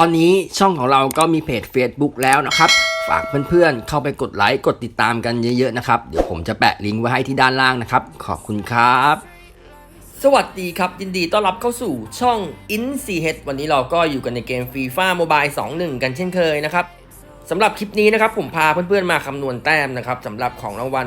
ตอนนี้ช่องของเราก็มีเพจ Facebook แล้วนะครับฝากเพื่อนๆ เข้าไปกดไลค์กดติดตามกันเยอะๆนะครับ เดี๋ยวผมจะแปะลิงก์ไว้ให้ที่ด้านล่างนะครับ ขอบคุณครับ สวัสดีครับ ยินดีต้อนรับเข้าสู่ช่อง in c h วันนี้เราก็อยู่กันในเกม FIFA Mobile 2.1 กันเช่นเคยนะครับ สำหรับคลิปนี้นะครับผมพาเพื่อนๆมาคำนวณแต้มนะครับสำหรับของรางวัล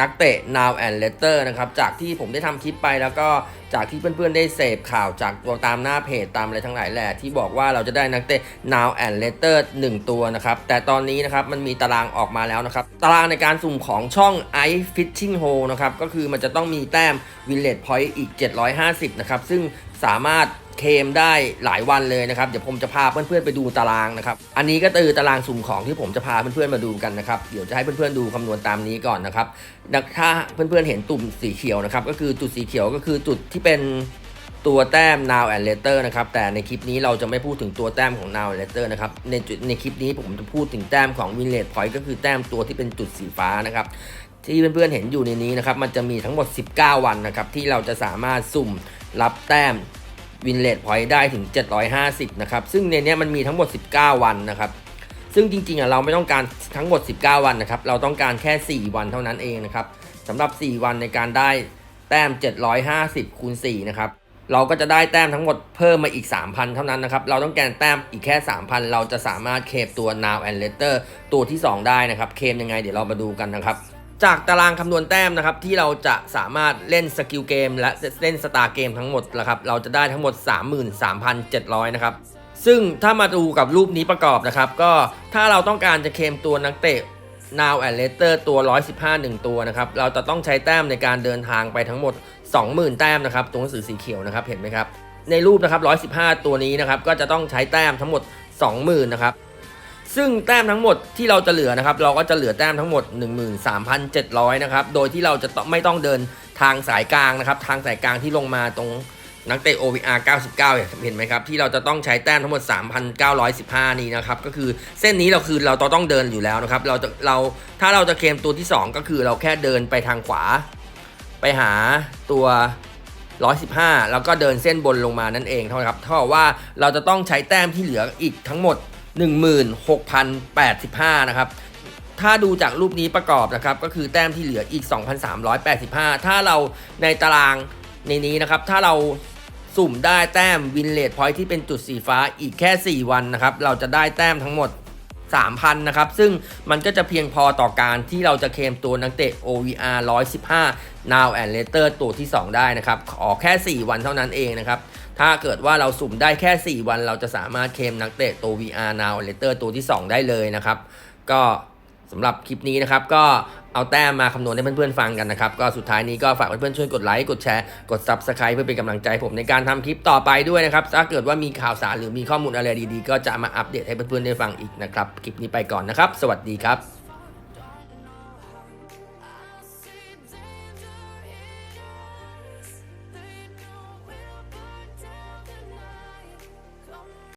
นักเตะ Now and Later นะครับจากที่ผมได้ทำคลิปไปแล้วก็จากที่เพื่อนๆได้เสพข่าวจากตัวตามหน้าเพจตามอะไรทั้งหลายแหละที่บอกว่าเราจะได้นักเตะ Now and Later 1 ตัวนะครับแต่ตอนนี้นะครับมันมีตารางออกมาแล้วนะครับตารางในการสุ่มของช่อง i Fishing Hole นะครับก็คือมันจะต้องมีแต้ม Village Point อีก 750นะครับซึ่งสามารถ เคมได้หลายวันเลยนะครับ เดี๋ยวผมจะพาเพื่อนๆไปดูตารางนะครับ อันนี้ก็คือตารางสุ่มของที่ผมจะพาเพื่อนๆมาดูกันนะครับ เดี๋ยวจะให้เพื่อนๆดูคำนวณตามนี้ก่อนนะครับ ถ้าเพื่อนๆเห็นตุ่มสีเขียวนะครับ ก็คือจุดสีเขียวก็คือจุดที่เป็นตัวแต้ม now and later นะครับ แต่ในคลิปนี้เราจะไม่พูดถึงตัวแต้มของ now and later นะครับ ในจุดในคลิปนี้ผมจะพูดถึงแต้มของ village point ก็คือแต้มตัวที่เป็นจุดสีฟ้านะครับ ที่เพื่อนๆเห็นอยู่ในนี้นะครับ มันจะมีทั้งหมด 19 วันนะครับ ที่เราจะสามารถสุ่มรับแต้ม วินเลดพอยต์ได้ถึง 750 นะครับ ซึ่งในนี้มันมีทั้งหมด 19 วันนะครับ ซึ่งจริงๆอะเราไม่ต้องการทั้งหมด 19 วันนะครับ เราต้องการแค่ 4 วันเท่านั้นเองนะครับสำหรับ 4 วันในการได้แต้ม 750 คูณ 4 นะครับ เราก็จะได้แต้มทั้งหมดเพิ่มมาอีก 3,000 เท่านั้นนะครับ เราต้องการแต้มอีกแค่ 3,000 เราจะสามารถเคมตัว now and later ตัวที่ 2 ได้นะครับ เคมยังไงเดี๋ยวเรามาดูกันนะครับ จากตารางคำนวณแต้มนะครับที่เราจะสามารถเล่นสกิลเกมและเล่นสตาร์เกมทั้งหมดนะครับเราจะได้ทั้งหมด 33,700 นะครับ ซึ่งถ้ามาดูกับรูปนี้ประกอบนะครับ ก็ถ้าเราต้องการจะเคลมตัวนักเตะ Now and Later ตัว 115 1 ตัวนะครับ เราจะต้องใช้แต้มในการเดินทางไปทั้งหมด 20,000 แต้มนะครับ ตัวหนังสือสีเขียวนะครับ เห็นไหมครับ ในรูปนะครับ 115 ตัวนี้นะครับ ก็จะต้องใช้แต้มทั้งหมด 20,000 นะครับ ซึ่งแต้มทั้งหมดที่เราจะเหลือนะครับ เราก็จะเหลือแต้มทั้งหมด 13,700 นะครับ โดยที่เราจะไม่ต้องเดินทางสายกลางนะครับ ทางสายกลางที่ลงมาตรงนักเตะ OVR 99 เห็นไหมครับ ที่เราจะต้องใช้แต้มทั้งหมด 3,915 นี้นะครับ ก็คือเส้นนี้เราคือเราต้องเดินอยู่แล้วนะครับ เราจะเราถ้าเราจะเคลมตัวที่ 2 ก็คือเราแค่เดินไปทางขวา ไปหาตัว115 แล้วก็เดินเส้นบนลงมานั่นเองเท่านั้นครับเท่าว่าเราจะต้องใช้แต้มที่เหลืออีกทั้งหมด 16,085 นะครับ ถ้าดูจากรูปนี้ประกอบนะครับ ก็คือแต้มที่เหลืออีก 2,385 ถ้าเราในตารางในนี้นะครับ ถ้าเราสุ่มได้แต้มวินเลดพอยที่เป็นจุดสีฟ้าอีกแค่ 4 วันนะครับ เราจะได้แต้มทั้งหมด 3,000 นะครับ ซึ่งมันก็จะเพียงพอต่อการที่เราจะเคลมตัวนักเตะ OVR 115 Now and Later ตัวที่ 2 ได้นะครับ ขอแค่ 4 วันเท่านั้นเองนะครับ ถ้าเกิดว่าเราสุ่มได้แค่ 4 วันเราจะสามารถเคลมนักเตะตัว VR Now Later ตัวที่ 2 ได้เลยนะครับ ก็สำหรับคลิปนี้นะครับ ก็เอาแต้มมาคำนวณให้เพื่อนๆฟังกันนะครับ ก็สุดท้ายนี้ก็ฝากเพื่อนๆช่วยกดไลค์กดแชร์กด Subscribe เพื่อเป็นกำลังใจผมในการทำคลิปต่อไปด้วยนะครับ ถ้าเกิดว่ามีข่าวสารหรือมีข้อมูลอะไรดีๆ ก็จะมาอัปเดตให้เพื่อนๆได้ฟังอีกนะครับคลิปนี้ไปก่อนนะครับ สวัสดีครับ